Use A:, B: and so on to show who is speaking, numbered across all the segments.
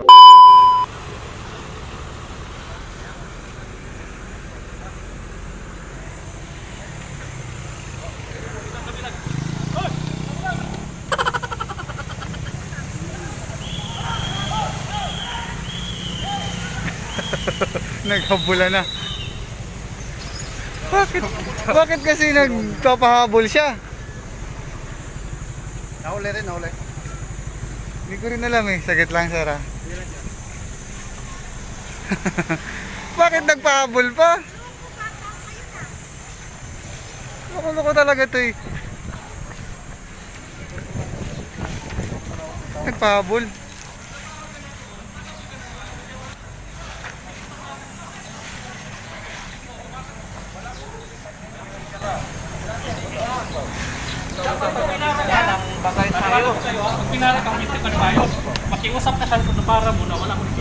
A: Naghabula na. Bakit? Bakit kasi nagpapahabol siya?
B: Nahuli rin, nahuli.
A: Hindi ko rin alam eh. Sagit lang, sir ah. Bakit nagpahabol pa? Loko-loko talaga to eh. Nagpahabol.
C: Bagay tayo. Pag pinara ka, hindi ka tayo. Makiusap ka sa para mo na wala mo ni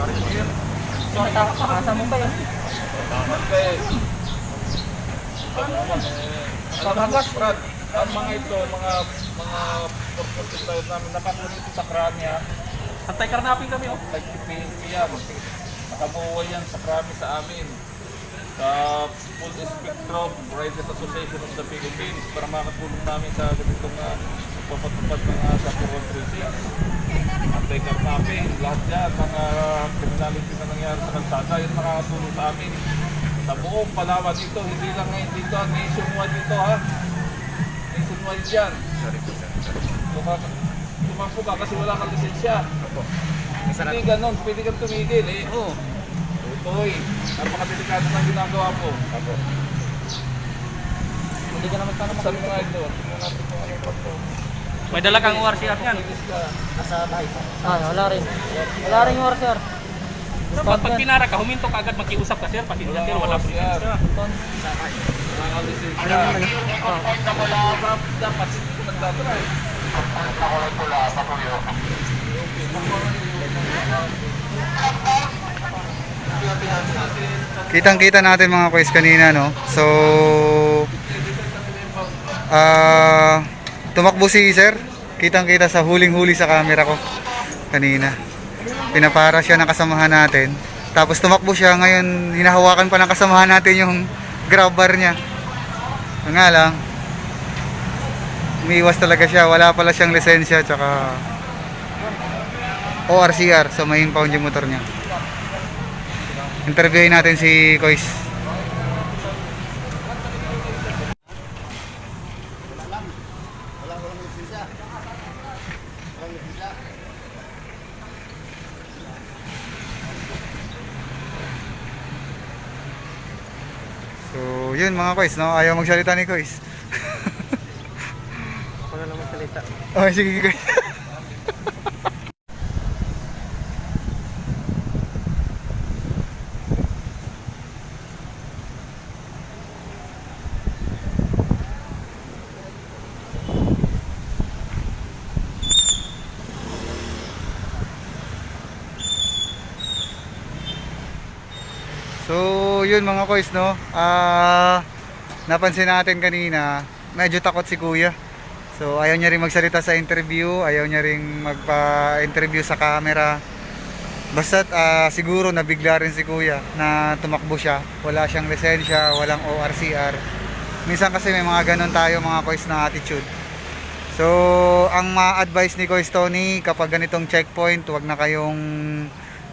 C: So, asa mo yan?
D: Brad. Ang mga ito, mga mga tayo namin nakakulit sa kramya.
C: Antay karnapin kami, oh.
D: Nag-PNP yan. Nakabuhay yan sa krami sa amin. Sa Full Spectrum Riders Association of the Philippines para makatulong namin sa ganitong uh, pagpapatupad ng uh, sa 4136. Anti-carnapping, lahat yan, mga criminality na nangyari sa kalsada, yun nakakatulong sa amin. Sa buong Palawan dito, hindi lang ngayon dito, nationwide dito ha. Nationwide yan.
B: Sorry po, sir.
D: Tumakbo ka kasi wala kang lisensya. Hindi ganun, pwede kang tumigil eh. Oo. Utoy, napakadelikado ng ginagawa mo. Ako.
C: Hindi ka naman tanong
D: Sa mga ito, tingnan natin kung ano pa to.
C: May dala kang URCR yan.
D: Ilis ka.
E: Ah, wala rin. Wala rin yung sir.
C: Pag, pag pinara ka, huminto ka agad makiusap ka, sir. Pasensya, sir. Wala po
D: siya.
C: siya.
D: Wala kang lisensya. Wala ka, dapat hindi ko nagdadrive.
A: Kitang-kita natin mga boys kanina, no? So, ah, tumakbo si sir. Kitang-kita sa huling-huli sa camera ko kanina. Pinapara siya ng kasamahan natin. Tapos tumakbo siya, ngayon hinahawakan pa ng kasamahan natin yung grab bar niya. Nga lang, umiiwas talaga siya. Wala pala siyang lisensya, tsaka ORCR sa may impound yung motor niya. Interviewin natin si Kois. So, yun mga Kois, no? Ayaw magsalita ni Kois.
E: Ako na lang magsalita.
A: Oh, sige Kois. So, yun mga kois, no? Ah, napansin natin kanina, medyo takot si Kuya. So, ayaw niya rin magsalita sa interview, ayaw niya rin magpa-interview sa camera. Basta siguro nabigla rin si Kuya na tumakbo siya. Wala siyang lisensya, walang ORCR. Minsan kasi may mga ganun tayo mga kois na attitude. So, ang ma-advise ni Kois Tony kapag ganitong checkpoint, wag na kayong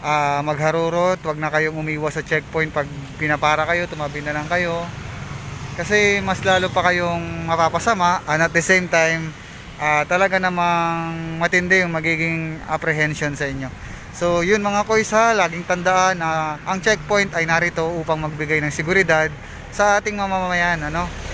A: ah, magharurot, wag na kayong umiwas sa checkpoint pag pinapara kayo, tumabi na lang kayo. Kasi mas lalo pa kayong mapapasama and at the same time, ah, talaga namang matindi yung magiging apprehension sa inyo. So, yun mga kois ha, laging tandaan na ang checkpoint ay narito upang magbigay ng seguridad sa ating mamamayan, ano?